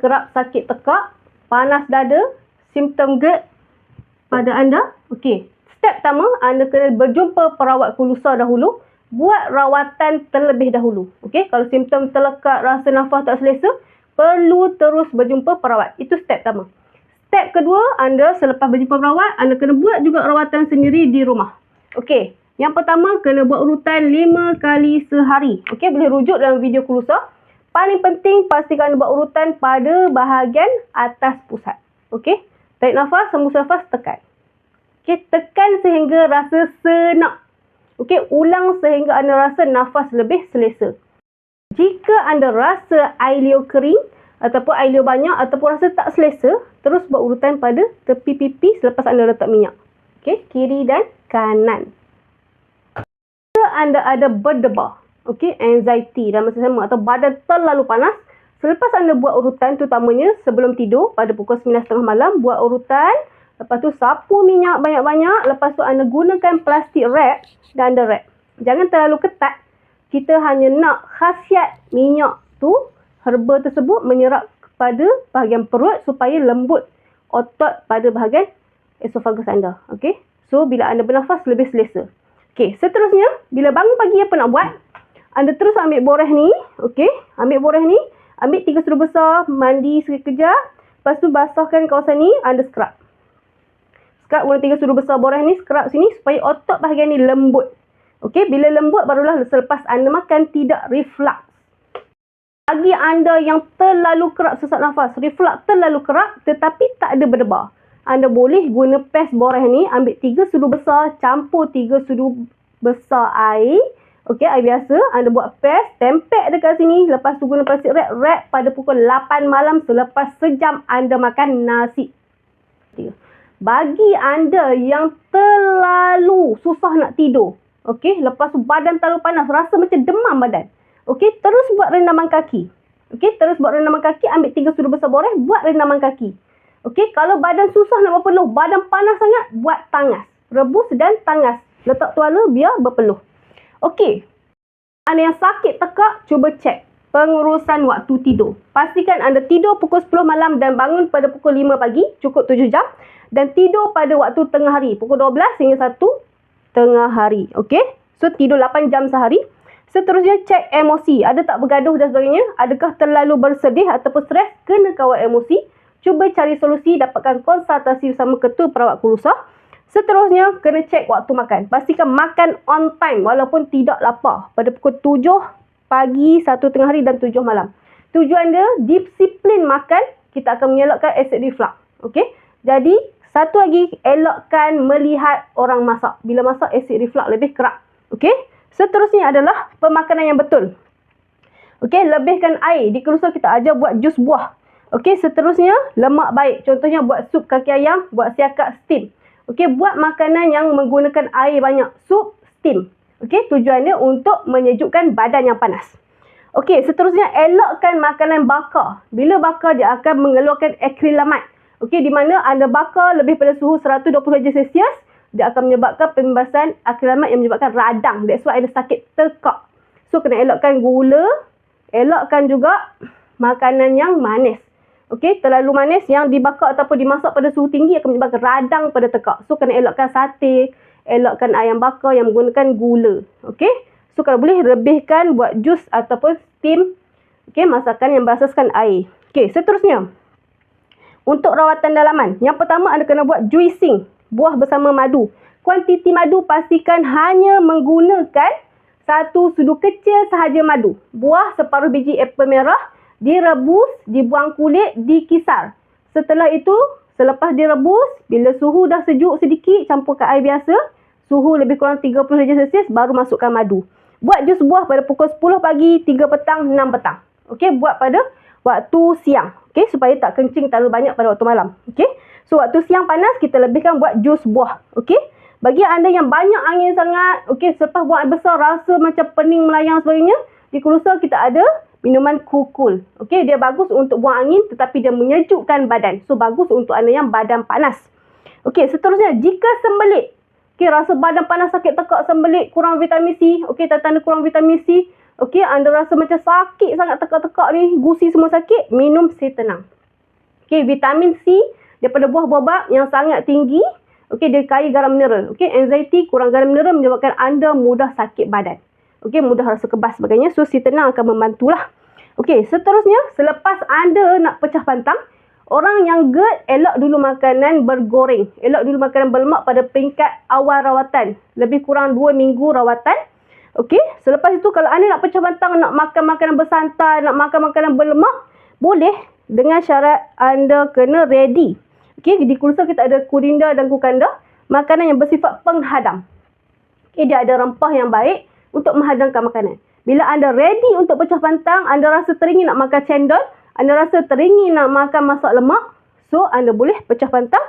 kerap sakit tekak, panas dada, simptom GERD pada anda. Okey. Step pertama, anda kena berjumpa perawat kulusa dahulu. Buat rawatan terlebih dahulu. Okey. Kalau simptom terlekat, rasa nafas tak selesa, perlu terus berjumpa perawat. Itu step pertama. Step kedua, anda selepas berjumpa perawat, anda kena buat juga rawatan sendiri di rumah. Okey. Yang pertama, kena buat urutan 5 kali sehari. Okey, boleh rujuk dalam video kulusa. Paling penting, pastikan anda buat urutan pada bahagian atas pusat. Okey. Tarik nafas, sembus nafas, tekan. Okey, tekan sehingga rasa senak. Okey, ulang sehingga anda rasa nafas lebih selesa. Jika anda rasa air liur kering, ataupun air liur banyak ataupun rasa tak selesa, terus buat urutan pada tepi pipi selepas anda letak minyak. Okey, kiri dan kanan. Jika anda ada berdebar, okey, anxiety dan masa sama atau badan terlalu panas, selepas anda buat urutan terutamanya sebelum tidur pada pukul 9.30 malam, buat urutan, lepas tu sapu minyak banyak-banyak, lepas tu anda gunakan plastik wrap dan anda wrap. Jangan terlalu ketat. Kita hanya nak khasiat minyak tu herba tersebut menyerap kepada bahagian perut supaya lembut otot pada bahagian esofagus anda. Okey. So bila anda bernafas lebih selesa. Okey, seterusnya bila bangun pagi apa nak buat? Anda terus ambil boreh ni, okey? Ambil boreh ni, ambil tiga sudu besar, mandi sekejap. Lepas tu basahkan kawasan ni, anda scrub. Scrub guna tiga sudu besar boreh ni, scrub sini supaya otot bahagian ni lembut. Okey, bila lembut barulah selepas anda makan tidak reflux bagi anda yang terlalu kerap sesak nafas, reflux terlalu kerap tetapi tak ada berdebar. Anda boleh guna pes boreh ni, ambil tiga sudu besar, campur tiga sudu besar air. Okey, air biasa. Anda buat pes, tempek dekat sini. Lepas tu guna plastik wrap, wrap pada pukul 8 malam selepas sejam anda makan nasi. Bagi anda yang terlalu susah nak tidur. Okey, lepas tu badan terlalu panas, rasa macam demam badan. Okey, terus buat rendaman kaki. Okey, terus buat rendaman kaki, ambil tiga sudu besar boreh, buat rendaman kaki. Okey, kalau badan susah nak berpeluh, badan panas sangat, buat tangas. Rebus dan tangas. Letak tuala biar berpeluh. Okey, anda yang sakit tekak, cuba cek pengurusan waktu tidur. Pastikan anda tidur pukul 10 malam dan bangun pada pukul 5 pagi, cukup 7 jam. Dan tidur pada waktu tengah hari, pukul 12 hingga 1 tengah hari. Okey, so tidur 8 jam sehari. Seterusnya cek emosi. Ada tak bergaduh dan sebagainya? Adakah terlalu bersedih ataupun stres? Kena kawal emosi. Cuba cari solusi dapatkan konsultasi bersama ketua perawat kulusa. Seterusnya kena cek waktu makan. Pastikan makan on time walaupun tidak lapar. Pada pukul 7 pagi, 1 tengah hari dan 7 malam. Tujuan dia disiplin makan kita akan mengelakkan acid reflux. Okey? Jadi satu lagi elakkan melihat orang masak. Bila masak acid reflux lebih kerap. Okey? Seterusnya adalah pemakanan yang betul. Okey, lebihkan air. Di kerusa kita ajar buat jus buah. Okey, seterusnya lemak baik. Contohnya buat sup kaki ayam, buat siakak steam. Okey, buat makanan yang menggunakan air banyak. Sup steam. Okey, tujuannya untuk menyejukkan badan yang panas. Okey, seterusnya elakkan makanan bakar. Bila bakar dia akan mengeluarkan akrilamat. Okey, di mana anda bakar lebih pada suhu 120 darjah Celsius dia akan menyebabkan pembebasan akrilamat yang menyebabkan radang. That's why ada sakit tekak. So, kena elakkan gula. Elakkan juga makanan yang manis. Okey, terlalu manis yang dibakar ataupun dimasak pada suhu tinggi akan menyebabkan radang pada tekak. So, kena elakkan sate. Elakkan ayam bakar yang menggunakan gula. Okey. So, kalau boleh lebihkan buat jus ataupun steam. Okey, masakan yang berasaskan air. Okey, seterusnya. Untuk rawatan dalaman. Yang pertama, anda kena buat juicing buah bersama madu. Kuantiti madu pastikan hanya menggunakan satu sudu kecil sahaja madu. Buah separuh biji apel merah direbus, dibuang kulit, dikisar. Setelah itu, selepas direbus, bila suhu dah sejuk sedikit, campurkan air biasa. Suhu lebih kurang 30 darjah Celsius, baru masukkan madu. Buat jus buah pada pukul 10 pagi, 3 petang, 6 petang. Okey, buat pada waktu siang. Okey, supaya tak kencing terlalu banyak pada waktu malam. Okey. So waktu siang panas kita lebihkan buat jus buah. Okey. Bagi anda yang banyak angin sangat, okey, selepas buang air besar rasa macam pening melayang sebagainya, di Kurusa kita ada minuman kukul. Okey, dia bagus untuk buang angin tetapi dia menyejukkan badan. So bagus untuk anda yang badan panas. Okey, seterusnya jika sembelit, okey, rasa badan panas sakit tekak sembelit, kurang vitamin C, okey, tanda kurang vitamin C, Okey, anda rasa macam sakit sangat tekak-tekak ni, gusi semua sakit, minum setenang. Okey, vitamin C daripada buah-buah yang sangat tinggi. Okey, dia kaya garam mineral. Okey, anxiety kurang garam mineral menyebabkan anda mudah sakit badan. Okey, mudah rasa kebas sebagainya. So, setenang akan membantulah. Okey, seterusnya, selepas anda nak pecah pantang, orang yang GERD, elak dulu makanan bergoreng. Elak dulu makanan berlemak pada peringkat awal rawatan. Lebih kurang 2 minggu rawatan. Okey, selepas itu kalau anda nak pecah bantang, nak makan makanan bersantai, nak makan makanan berlemak, boleh dengan syarat anda kena ready. Okey, di kursa kita ada kurinda dan kukanda, makanan yang bersifat penghadam. Okey, dia ada rempah yang baik untuk menghadamkan makanan. Bila anda ready untuk pecah bantang, anda rasa teringin nak makan cendol, anda rasa teringin nak makan masak lemak, so anda boleh pecah bantang.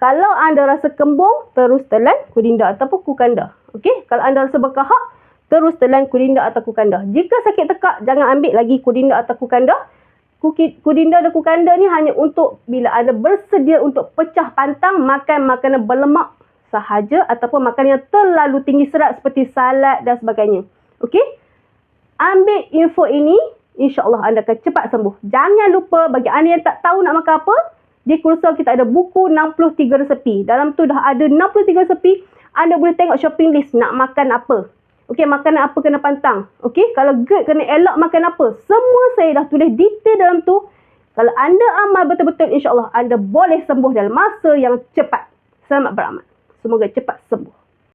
Kalau anda rasa kembung, terus telan kurinda ataupun kukanda. Okey, kalau anda rasa berkahak, terus telan kudinda atau kukanda. Jika sakit tekak, jangan ambil lagi kudinda atau kukanda. Kudinda dan kukanda ni hanya untuk bila anda bersedia untuk pecah pantang makan makanan berlemak sahaja ataupun makanan yang terlalu tinggi serat seperti salad dan sebagainya. Okey? Ambil info ini, insyaAllah anda akan cepat sembuh. Jangan lupa bagi anda yang tak tahu nak makan apa, di kursus kita ada buku 63 resepi. Dalam tu dah ada 63 resepi. Anda boleh tengok shopping list nak makan apa. Okey, makanan apa kena pantang. Okey, kalau GERD kena elak makan apa. Semua saya dah tulis detail dalam tu. Kalau anda amal betul-betul, insyaAllah anda boleh sembuh dalam masa yang cepat. Selamat beramal. Semoga cepat sembuh.